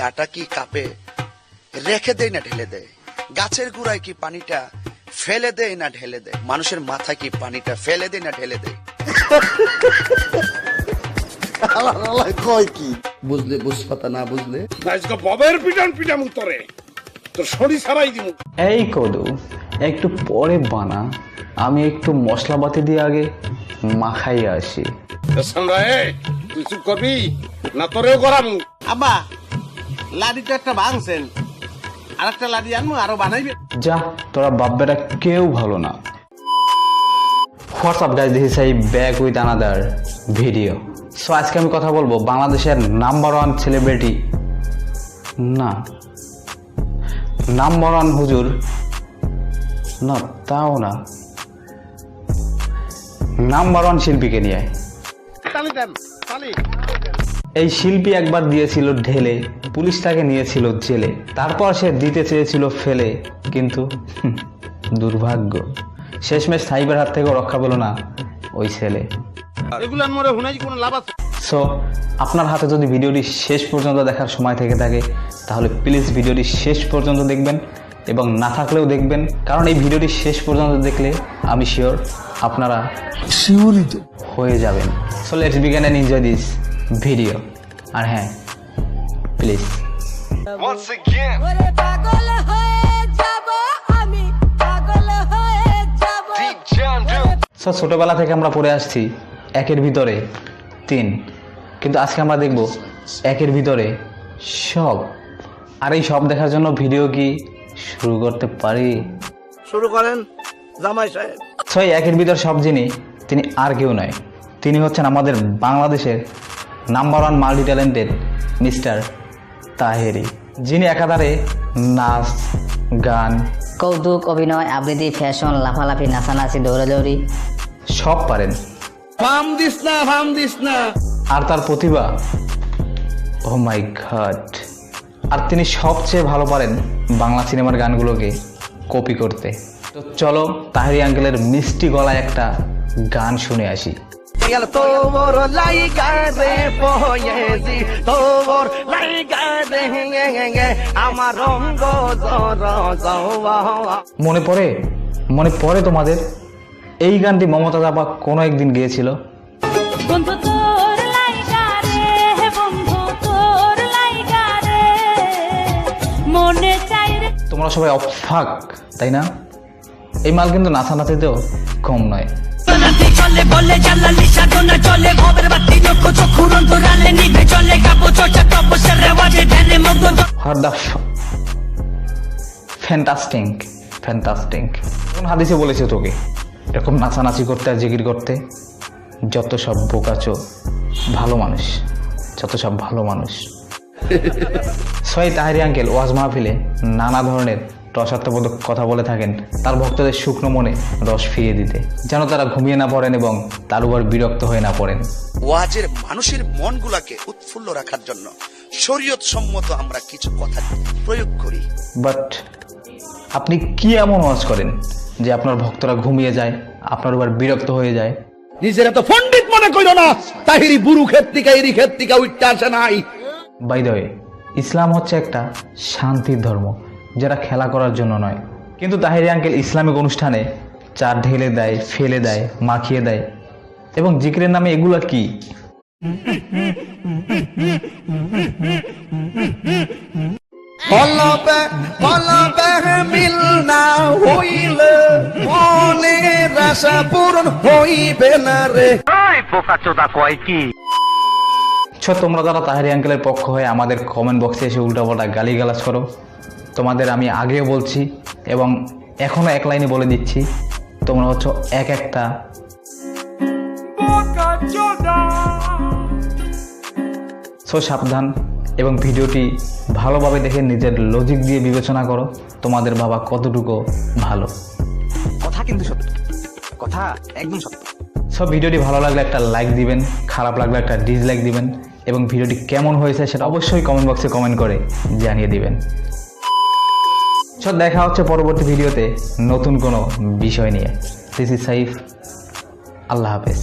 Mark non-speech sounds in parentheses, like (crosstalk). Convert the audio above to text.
চাটা কি কাপে রেখে দেয় না ঢেলে দেয়? গাছের গুড়ায় কি পানিটা ফেলে দেয় না ঢেলে দেয়? মানুষের মাথায় কি পানিটা ফেলে দেয় না ঢেলে দেয়? কয় কি? বুঝলে বুঝপাতা না বুঝলে? আজকে ববের পিটান পিটাম উত্তরে। তোর শরীর ছাড়াই দিব এই কদু একটু পরে বানা। আমি একটু মশলাপাতি দিয়ে আগে মাখাই আসি। তুই চুপ করবি? না তোরেও করামু আব্বা লাডি তো একটা ভাঙছেন আর একটা লাডি আনব আরও বানাইবে। যা তোরা বাব্বেরা কেউ ভালো না। হোয়াটসঅ্যাপ গাইজ দিস এই back with another video so আজকে আমি কথা বলব বাংলাদেশের নাম্বার ওয়ান সেলিব্রিটি না। নাম্বার ওয়ান হুজুর। না তাও না। নাম্বার ওয়ান শিল্পীকে নিয়ে। তালি দেন তালি। এই শিল্পী একবার দিয়েছিল ঢেলে পুলিশ তাকে নিয়েছিল জেলে। তারপর সে দিতে চেয়েছিল ফেলে কিন্তু হুম, দুর্ভাগ্য। শেষমেশ সাইবার হাত থেকেও রক্ষা পেল না ওই ছেলে। এগুলার মরে হুনাই কোনো লাভ আছে? সো আপনার হাতে যদি ভিডিওটি শেষ পর্যন্ত দেখার সময় থেকে থাকে তাহলে প্লিজ ভিডিওটি শেষ পর্যন্ত দেখবেন এবং না থাকলেও দেখবেন। কারণ এই ভিডিওটি শেষ পর্যন্ত দেখলে আমি শিওর আপনারা হয়ে যাবেন। সো লেটস বিজ্ঞান অ্যান্ড এনজয় দিস ভিডিও। আর হ্যাঁ প্লিজ ওরে পাগল হয়ে যাব আমি পাগল হয়ে যাব। সো ছোটবেলা থেকে আমরা পড়ে আসছি একের ভিতরে তিন। কিন্তু আজকে আমরা দেখব একের ভিতরে সব। আর এই সব দেখার জন্য ভিডিও কি শুরু করতে পারি? শুরু করেন জামাই সাহেব। এই একের ভিতর সব যিনি তিনি আর কেউ নয়। তিনি হচ্ছেন আমাদের বাংলাদেশের number one multi talented mister Taheri যিনি একাধারে নাচ গান কৌতুক অভিনয় আবৃত্তি ফ্যাশন লাফালাফি নাচানাচি দৌড়াদৌড়ি। সব পারেন। ফাম দিস না ফাম দিস না। আর তার প্রতিভা ও মাই গড। আর তিনি সবচেয়ে ভালো পারেন বাংলা সিনেমার গানগুলোকে কপি করতে। তো চলো তাহেরি আঙ্কেলের মিষ্টি গলায় একটা গান শুনে আসি। গেল তোর লাইগা রে পয়েছি তোর লাইগা রে আমার রঙ্গ জর মনে পড়ে? মনে পড়ে তোমাদের? এই গানটি মমতা জাপা কোনো একদিন গিয়েছিল? বন্ধু তোর লাইগা রে বন্ধু তোর লাইগা রে মনে চাই রে। তোমরা সবাই অফাক তাই না? এই মাল কিন্তু নাচা নাচানাচিতেও কম নয়। চলে বলে জ্বালালি সাধনা চলে। ভবের বাতি লক্ষ চক্ষু অন্তরালে নিভে চলে। কাপো চর্চা তপস্যার রেওয়াজে ধ্যানে মগ্ন হোয়াট দ্য ফ্যান্টাস্টিং ফ্যান্টাস্টিং। কোন হাদিসে বলেছে তোকে? এরকম নাচানাচি করতে আর জিকির করতে যত সব বোকাচো ভালো মানুষ যত সব ভালো মানুষ। (laughs) সই তাহারি আঙ্কেল ওয়াজ মাহফিলে নানা ধরনের রসাত্মবোধক কথা বলে থাকেন। তার ভক্তদের শুকনো মনে রস ফিরিয়ে দিতে। যেন তারা ঘুমিয়ে না পড়েন এবং তার উপর বিরক্ত হয়ে না পড়েন। ওয়াজের মানুষের মনগুলাকে উৎফুল্ল রাখার জন্য শরীয়ত সম্মত আমরা কিছু কথা প্রয়োগ করি। বাট আপনি কি এমন ওয়াজ করেন যে আপনার ভক্তরা ঘুমিয়ে যায় আপনার উপর বিরক্ত হয়ে যায়? নিজের তো পণ্ডিত মনে কইল না তাহিরি বুরু ক্ষেত্রিকা ইরি ক্ষেত্রিকা উঠতে আসে নাই। বাই দ্য ওয়ে ইসলাম হচ্ছে একটা শান্তির ধর্ম। যেটা খেলা করার জন্য নয়। কিন্তু তাহিরি আঙ্কেল ইসলামিক অনুষ্ঠানে চার ঢেলে দেয় ফেলে দেয় মাখিয়ে দেয়। এবং জিকিরের নামে এগুলা কি? কলবে কলবে মিল না হইলে মনের আশা পূরণ হইবে না রে। ছ তোমরা যারা তাহারি আঙ্কেলের পক্ষ হয়ে আমাদের কমেন্ট বক্সে এসে উল্টাপাল্টা গালিগালাজ করো। তোমাদের আমি আগেও বলছি এবং এখনও এক লাইনে বলে দিচ্ছি তোমরা হচ্ছে এক একটা। সো সাবধান এবং ভিডিওটি ভালোভাবে দেখে নিজের লজিক দিয়ে বিবেচনা করো তোমাদের বাবা কতটুকু ভালো। কথা কিন্তু সত্য কথা একদম সত্য। সব ভিডিওটি ভালো লাগলে একটা লাইক দিবেন খারাপ লাগলে একটা ডিসলাইক দিবেন এবং ভিডিওটি কেমন হয়েছে সেটা অবশ্যই কমেন্ট বক্সে কমেন্ট করে জানিয়ে দিবেন। সব দেখা হচ্ছে পরবর্তী ভিডিওতে নতুন কোনো বিষয় নিয়ে। দিস ইজ সাইফ আল্লাহ হাফেজ।